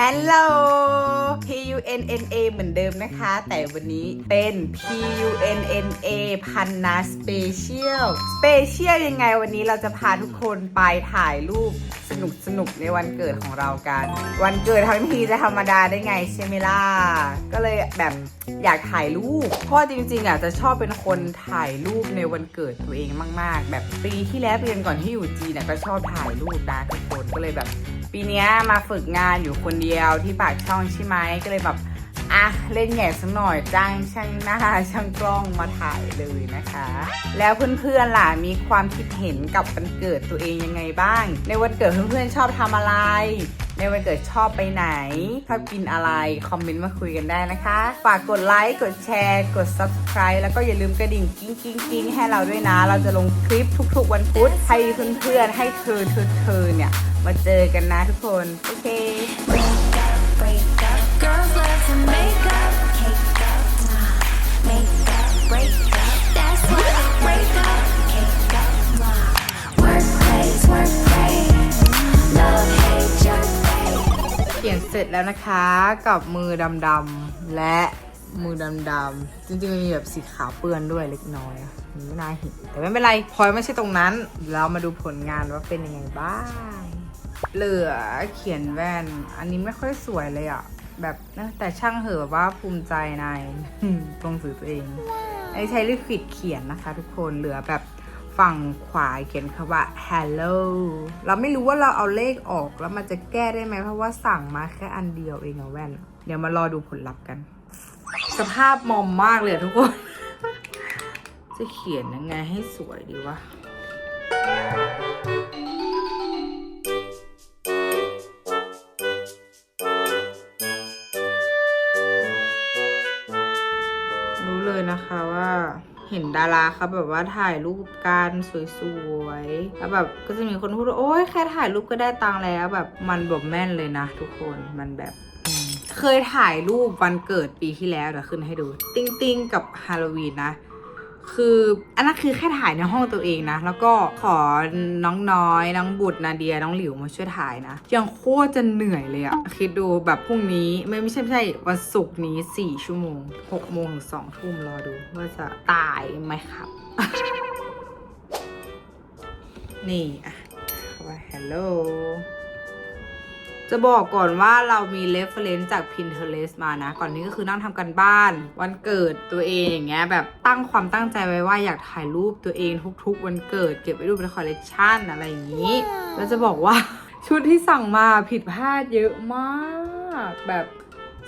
ฮัลโหล P U N N A เหมือนเดิมนะคะ แต่วันนี้เป็น P U N N A พันนาสเปเชียลสเปเชียลยังไงวันนี้เราจะพาทุกคนไปถ่ายรูปสนุกสนุกในวันเกิดของเรากัน วันเกิดทั้งทีจะธรรมดาได้ไงใช่ไหมล่ะ ก็เลยแบบอยากถ่ายรูป เพราะจริงๆอะจะชอบเป็นคนถ่ายรูปในวันเกิดตัวเองมาก ๆ แบบปีที่แล้วปียนก่อนที่อยู่จีนน่ะก็ชอบถ่ายรูปนะทุกคนก็เลยแบบ ปีนี้มาฝึกงานอยู่คนเดียวที่ปากช่องใช่ไหมก็เลยแบบอะเล่นแหง่สักหน่อยจ้างช่างหน้าช่างกล้องมาถ่ายเลยนะคะ แล้วเพื่อนๆล่ะมีความคิดเห็นกับวันเกิดตัวเองยังไงบ้าง ในวันเกิดเพื่อนๆชอบทำอะไร ในวันเกิดชอบไปไหน ชอบกินอะไร คอมเมนต์มาคุยกันได้นะคะ ฝากกดไลค์ กดแชร์ กด subscribe แล้วก็อย่าลืมกระดิ่งกิ้งกิ้งกิ้งให้เราด้วยนะ เราจะลงคลิปทุกๆ วันพุธให้เพื่อนๆ ให้เธอเธอเธอเนี่ย มาเจอกันนะทุกคน โอเค Girls love to make up, ขียนเสร็จแล้วนะคะ กับมือดำๆและมือดำๆจริงๆมันมีแบบสีขาวเปื้อนด้วยเล็กน้อยมันไม่น่าเห็นแต่ไม่เป็นไรพลอยไม่ใช่ตรงนั้น เรามาดูผลงานว่าเป็นยังไงบ้าง เหลือเขียนแว่น อันนี้ไม่ค่อยสวยเลยอะแบบแต่ช่างเหอะแบบว่าภูมิใจในตรงสื่อตัวเองไอ้ใช้ลิควิดเขียนนะคะ ทุกคนเหลือแบบ ฝั่งขวาเขียนคำว่า hello เราไม่รู้ว่าเราเอาเลขออกแล้วมันจะแก้ได้ไหมเพราะว่าสั่งมาแค่อันเดียวเองอะแว่น เดี๋ยวมารอดูผลลัพธ์กัน สภาพมอมมากเลยทุกคน จะเขียนยังไงให้สวยดีวะ เห็นดาราเขาแบบว่าถ่ายรูปกันสวยๆ แล้วแบบก็จะมีคนพูดว่าโอ๊ยแค่ถ่ายรูปก็ได้ตังค์แล้วแบบมันแบบแม่นเลยนะทุกคนมันแบบเคยถ่ายรูปวันเกิดปีที่แล้วเดี๋ยวขึ้นให้ดู ติ้งติ้งๆกับฮาโลวีนนะ คืออันนั้นคือแค่ถ่ายในห้องตัวเองนะ แล้วก็ขอน้องน้อยน้องบุตรนาเดียน้องหลิวมาช่วยถ่ายนะยังโคตรจะเหนื่อยเลยอะคิดดูแบบพรุ่งนี้ไม่ไม่ใช่ไม่ใช่วันศุกร์นี้ 4 ชั่วโมง6โมงถึง2ทุ่มรอดูว่าจะตายไหมครับ นี่อะว่า hello จะบอกก่อนว่าเรามี reference จาก Pinterest มานะ ก่อนนี้ก็คือนั่งทำกันบ้าน วันเกิดตัวเองอย่างเงี้ยแบบตั้งความตั้งใจไว้ว่าอยากถ่ายรูปตัวเองทุกๆ วันเกิด เก็บไว้ดูเป็นคอลเลกชันอะไรอย่างนี้ แล้วจะบอกว่าชุดที่สั่งมาผิดพลาดเยอะมากแบบ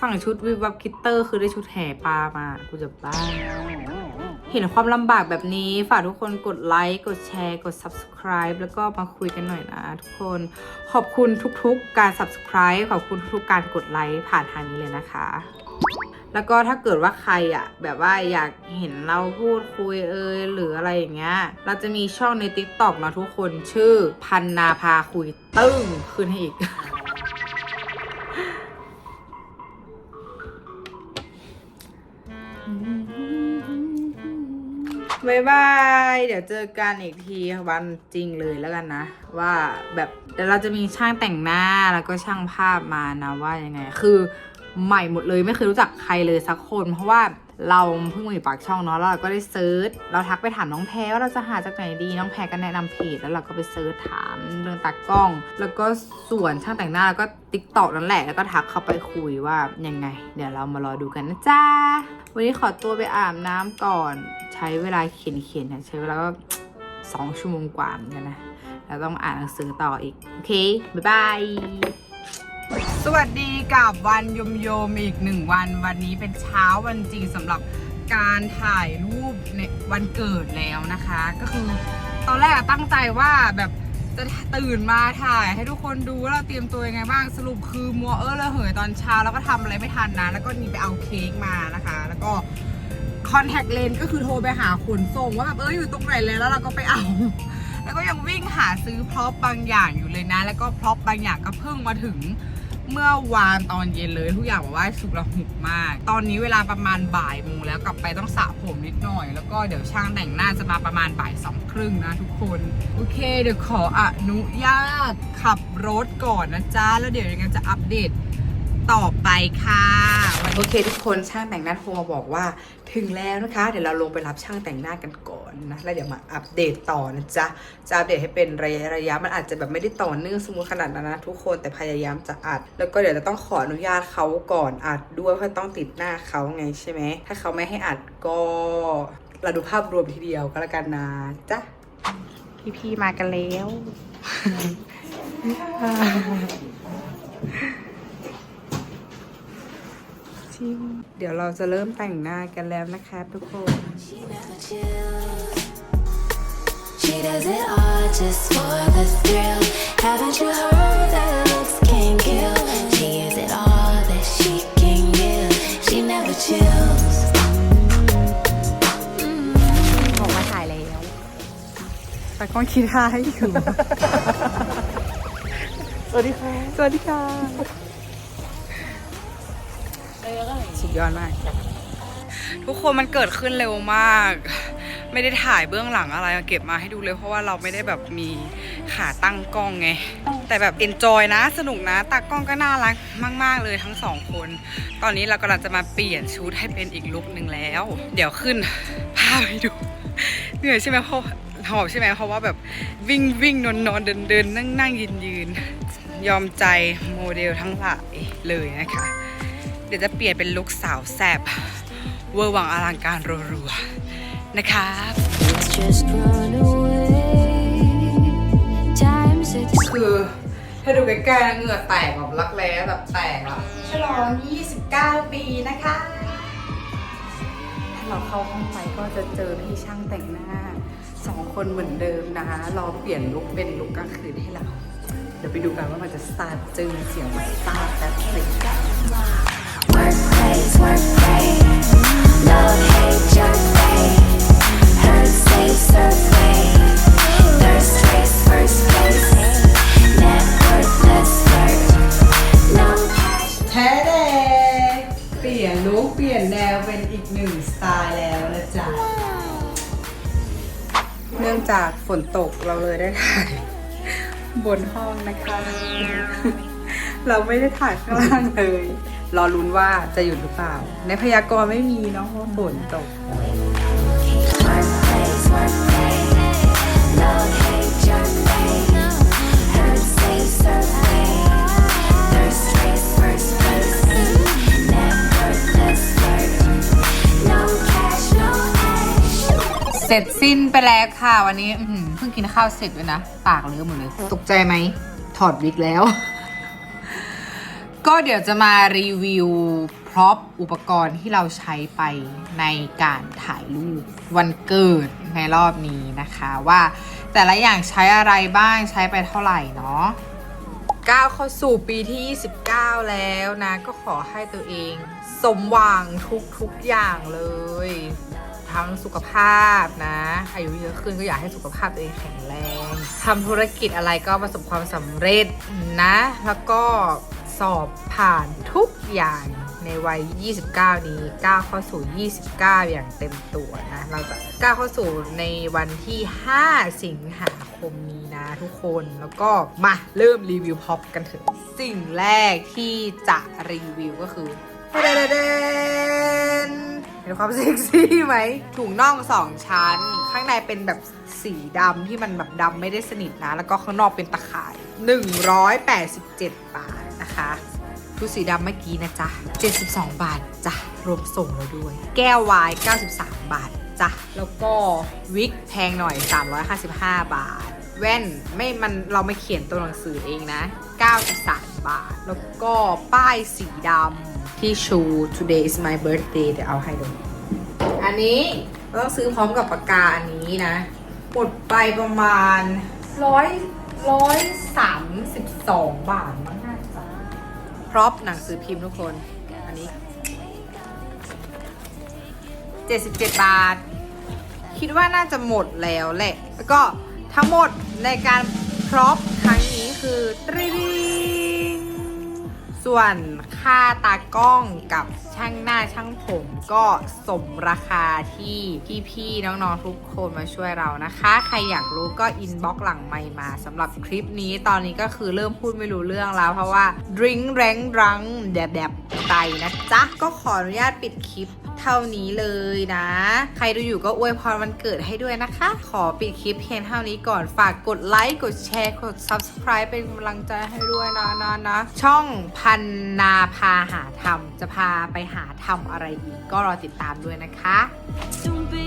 สั่งชุดวิบวับคิตเตอร์คือได้ชุดแห่ปลามา กูจะบ้า เห็นความลำบากแบบนี้ ฝากทุกคนกดไลค์ กดแชร์ กด subscribe แล้วก็มาคุยกันหน่อยนะทุกคน ขอบคุณทุกๆการ subscribe ขอบคุณทุกๆการกดไลค์ผ่านทางนี้เลยนะคะ แล้วก็ถ้าเกิดว่าใครอะแบบว่าอยากเห็นเราพูดคุยเอยหรืออะไรอย่างเงี้ย เราจะมีช่องใน TikTok นะทุกคนชื่อพันนาพาคุยตึ้งขึ้นให้อีก บายบาย เดี๋ยวเจอกันอีกทีวันจริงเลยแล้วกันนะ ว่าแบบเดี๋ยวเราจะมีช่างแต่งหน้าแล้วก็ช่างภาพมานะว่ายังไง คือใหม่หมดเลยไม่เคยรู้จักใครเลยสักคน เพราะว่า เราเพิ่งมาอยู่ปากช่องเนาะแล้วเราก็ได้เซิร์ชเราทักไปถามน้องแพรว่าเราจะหาจากไหนดีน้องแพรก็แนะนำเพจแล้วเราก็ไปเซิร์ชถามเรื่องตากล้อง แล้วก็ส่วนช่างแต่งหน้าแล้วก็ติ๊กตอกนั่นแหละแล้วก็ทักเข้าไปคุยว่ายังไง เดี๋ยวเรามารอดูกันนะจ๊ะวันนี้ขอตัวไปอาบน้ำก่อน ใช้เวลาเขียนเขียนใช้เวลาก็สองชั่วโมงกว่าเหมือนกันนะแล้วต้องอ่านหนังสือต่ออีก โอเค บ๊ายบาย สวัสดีกับวันยมโยมอีกหนึ่งวัน วันนี้เป็นเช้าวันจริงสำหรับการถ่ายรูปในวันเกิดแล้วนะคะ ก็คือตอนแรกตั้งใจว่าแบบจะตื่นมาถ่ายให้ทุกคนดูว่าเราเตรียมตัวยังไงบ้างสรุปคือมัวเออระเหยตอนเช้าแล้วก็ทำอะไรไม่ทันนะ แล้วก็นีไปเอาเค้กมานะคะ แล้วก็คอนแทคเลนก็คือโทรไปหาขนส่งว่าแบบเอออยู่ตรงไหนเลยแล้วเราก็ไปเอา แล้วก็ยังวิ่งหาซื้อพร็อพบางอย่างอยู่เลยนะ แล้วก็พร็อพบางอย่างก็เพิ่งมาถึง เมื่อวานตอนเย็นเลยทุกอย่างบอกว่าสุกระหุกมาก ตอนนี้เวลาประมาณบ่ายโมงแล้วกลับไปต้องสระผมนิดหน่อย แล้วก็เดี๋ยวช่างแต่งหน้าจะมาประมาณบ่ายสองครึ่งนะทุกคน โอเค เดี๋ยวขออนุญาตขับรถก่อนนะจ๊ะ แล้วเดี๋ยวยังไงจะอัปเดตต่อไปค่ะ โอเค ทุกคนช่างแต่งหน้าโทรมาบอกว่าถึงแล้วนะคะ เดี๋ยวเราลงไปรับช่างแต่งหน้ากันก่อน นะแล้วเดี๋ยวมาอัปเดตต่อนะจ๊ะจะอัปเดตให้เป็นระยะระยะมันอาจจะแบบไม่ได้ต่อเนื่องสมมติขนาดนั้นนะทุกคนแต่พยายามจะอัด แล้วก็เดี๋ยวจะต้องขออนุญาตเขาก่อนอัดด้วยเพราะต้องติดหน้าเขาไงใช่ไหมถ้าเขาไม่ให้อัดก็เราดูภาพรวมทีเดียวก็แล้วกันนะจ๊ะพี่ๆมากันแล้ว ชิมเดี๋ยวเราจะเริ่มแต่งหน้ากันแล้วนะคะทุกคน She never chills. She does it all just for the thrill. Haven't you heard that looks can kill? She is it all that she can give. She never chills. บอกมาถ่ายแล้วตากล้องคิดท่าให้อยู่ สวัสดีค่ะ สวัสดีค่ะ สุดยอดมาก ทุกคนมันเกิดขึ้นเร็วมาก ไม่ได้ถ่ายเบื้องหลังอะไรเก็บมาให้ดูเลยเพราะว่าเราไม่ได้แบบมีขาตั้งกล้องไง แต่แบบเอนจอยนะ สนุกนะตากล้องก็น่ารักมาก ๆ เลยทั้งสองคน ตอนนี้เรากำลังจะมาเปลี่ยนชุดให้เป็นอีกลุคหนึ่งแล้ว เดี๋ยวขึ้นภาพให้ดู เหนื่อยใช่ไหมเพราะหอบใช่ไหมเพราะว่าแบบวิ่งวิ่งนอนนอนเดินเดินนั่งนั่งยืนยืนยอมใจโมเดลทั้งหลายเลยนะคะเดี๋ยวจะเปลี่ยนเป็นลุคสาวแซบเวอร์วังอลังการรัวๆ นะครับ Let's just run away. Time said คือถ้าดูใกล้ๆนะเหงื่อแตกแบบรักแร้แบบแตกอะฉลอง 29 ปีนะคะ ถ้าเราเข้าห้องไปก็จะเจอพี่ช่างแต่งหน้าสองคนเหมือนเดิมนะคะรอเปลี่ยนลุคเป็นลุคกลางคืนให้เรา เดี๋ยวไปดูกันว่ามันจะสตาร์ทจึงเสียงมันสตาร์ทแบบไแท้เดเปลี่ยนลุคเปลี่ยนแนวเป็นอีกหนึ่งสไตล์แล้วนะจ๊ะ เนื่องจากฝนตกเราเลยได้ถ่ายบนห้องนะคะ เราไม่ได้ถ่ายข้างล่างเลย รอลุ้นว่าจะหยุดหรือเปล่า ในพยากรณ์ไม่มีเนาะว่าฝนตก เสร็จสิ้นไปแล้วค่ะวันนี้อื้อหือเพิ่งกินข้าวเสร็จด้วยนะ ปากเลอะหมดเลย ตกใจไหม ถอดวิกแล้ว ก็เดี๋ยวจะมารีวิวพร็อพอุปกรณ์ที่เราใช้ไปในการถ่ายรูปวันเกิดในรอบนี้นะคะ ว่าแต่ละอย่างใช้อะไรบ้างใช้ไปเท่าไหร่เนาะก้าวเข้าสู่ปีที่ 29 แล้วนะ ก็ขอให้ตัวเอง สมหวังทุกๆอย่างเลย ทั้งสุขภาพนะ อายุเยอะขึ้นก็อยากให้สุขภาพตัวเองแข็งแรงทำธุรกิจอะไรก็ประสบความสำเร็จนะ แล้วก็ สอบผ่านทุกอย่างในวัย 29 นี้ ก้าวเข้าสู่ 29 อย่างเต็มตัวนะ เราจะก้าวเข้าสู่ในวันที่ 5 สิงหาคมนี้นะทุกคน แล้วก็มาเริ่มรีวิวพ็อปกันเถอะ สิ่งแรกที่จะรีวิวก็คือเดนเดนเห็นความเซ็กซี่ไหมถุงน่องสองชั้น ข้างในเป็นแบบสีดำที่มันแบบดำไม่ได้สนิทนะ แล้วก็ข้างนอกเป็นตะข่าย 187 บาท นะคะชุดสีดำเมื่อกี้นะจ๊ะ 72 บาทจ้ะ รวมส่งแล้วด้วย แก้ววาย 93 บาทจ้ะ แล้วก็วิกแพงหน่อย 355 บาท แว่นไม่มันเราไม่เขียนตัวหนังสือเองนะ 93 บาท แล้วก็ป้ายสีดำที่ชู today is my birthday เดี๋ยวเอาให้ดู อันนี้เราต้องซื้อพร้อมกับปากกาอันนี้นะ หมดไปประมาณร้อยร้อยสามสิบสองบาทมั้ง พร็อพหนังสือพิมพ์ทุกคน อันนี้ 77 บาท คิดว่าน่าจะหมดแล้วแหละ แล้วก็ทั้งหมดในการพร็อพครั้งนี้คือตรีดง ส่วนค่าตากล้องกับช่างหน้าช่างผมก็สมราคาที่พี่ๆน้องๆทุกคนมาช่วยเรานะคะ ใครอยากรู้ก็อินบ็อกหลังไมมาสำหรับคลิปนี้ตอนนี้ก็คือเริ่มพูดไม่รู้เรื่องแล้ว เพราะว่าดริงแรงรังแดบแบบไปนะจ๊ะ ก็ขออนุญาตปิดคลิป เท่านี้เลยนะ ใครดูอยู่ก็อวยพรวันเกิดให้ด้วยนะคะ ขอปิดคลิปเพียงเท่านี้ก่อนฝากกดไลค์กดแชร์กด subscribe เป็นกำลังใจให้ด้วยนะนะนะช่องพันนาพาหาธรรม จะพาไปหาทำอะไรอีกก็รอติดตามด้วยนะคะ Soon be